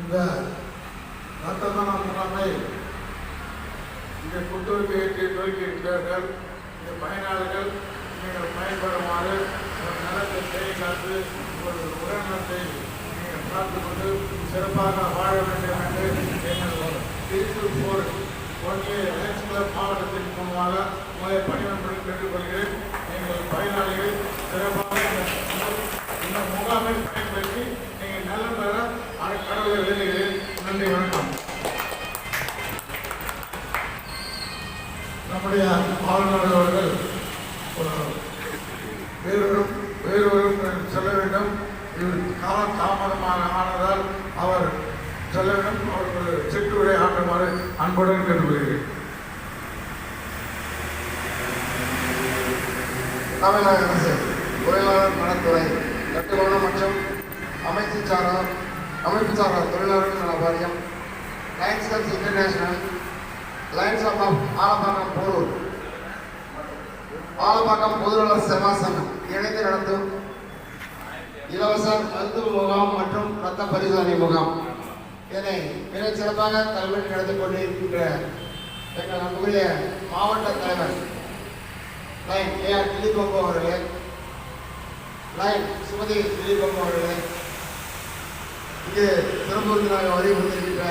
இந்த ரத்த தான முகாமை இங்கே புத்துரிமை ஏற்றி துவக்கியிருக்கிறார்கள் இந்த பயனாளிகள் நீங்கள் பயன்படுமாறு உங்கள் நலத்தை கை ஒரு உங்கள் உடல்நலத்தை நீங்கள் காத்துக்கொண்டு சிறப்பாக வாழ வேண்டும் என்று எங்கள் திருப்பூர் போர் ஒன்றிய லயன்ஸ் கிளப் மாவட்டத்தின் மூலமாக உங்களை பணிவன்படி கேட்டுக்கொள்கிறேன். எங்கள் பயனாளிகள் சிறப்பாக இந்த- முகாமில் முகாமை நம்முடைய ஆளுநர் அவர்கள் வேறொரு செல்ல வேண்டும். இவர் காலம் தாமதமாக ஆனதால் அவர் செல்ல வேண்டும். அவர்கள் சிற்றுரை ஆற்றுமாறு அன்புடன் கேட்டுக்கொள்கிறேன். தமிழக அரசு தொழிலாளர் நலத்துறை கட்டுமானம் மற்றும் அமைச்சு சாரா அமைப்பு சாரா தொழிலாளர்கள் நல வாரியம் Lions Clubs International Lions of Alappakkam Porur Alappakkam பொதுநல செவாசனம். இணைந்து நடத்தும் இலவச மருத்துவ முகாம் மற்றும் ரத்த பரிசோதனை முகாம். இதனை மிக சிறப்பாக தலைமை நடத்தி கொண்டிருக்கின்ற எங்கள் அன்புடைய மாவட்ட தலைவர் லைன் ஏஆர் திலீப் பாபு அவர்களே லைன் சுமதி திலீப் பாபு அவர்களே இங்கு திருப்பூரில் வருகை வந்திருக்கின்ற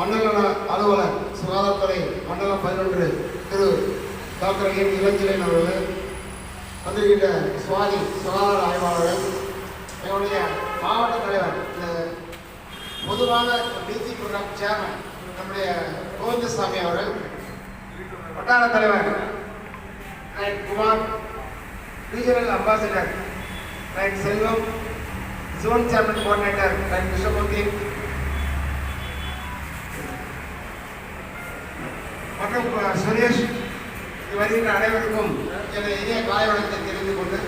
மண்டல அலுவலர் சுகாதாரத்துறை மண்டலம் பதினொன்று திரு. டாக்டர் என் இளஞ்சிலன் அவர்கள் வந்திருக்கின்ற சுவாதி சுகாதார ஆய்வாளர்கள் என்னுடைய மாவட்ட தலைவர் இந்த பொதுவான டிசி ப்ரோக்ராம் சேர்மன் நம்முடைய கோவிந்தசாமி அவர்கள் வட்டார தலைவர் right Kumar regional ambassador right Selvam zone chairman coordinator right Krishnamoorthy மற்றும் சுரேஷ் வருகின்ற அனைவருக்கும் எனது இனிய காலை வணக்கத்தை தெரிந்து கொண்டு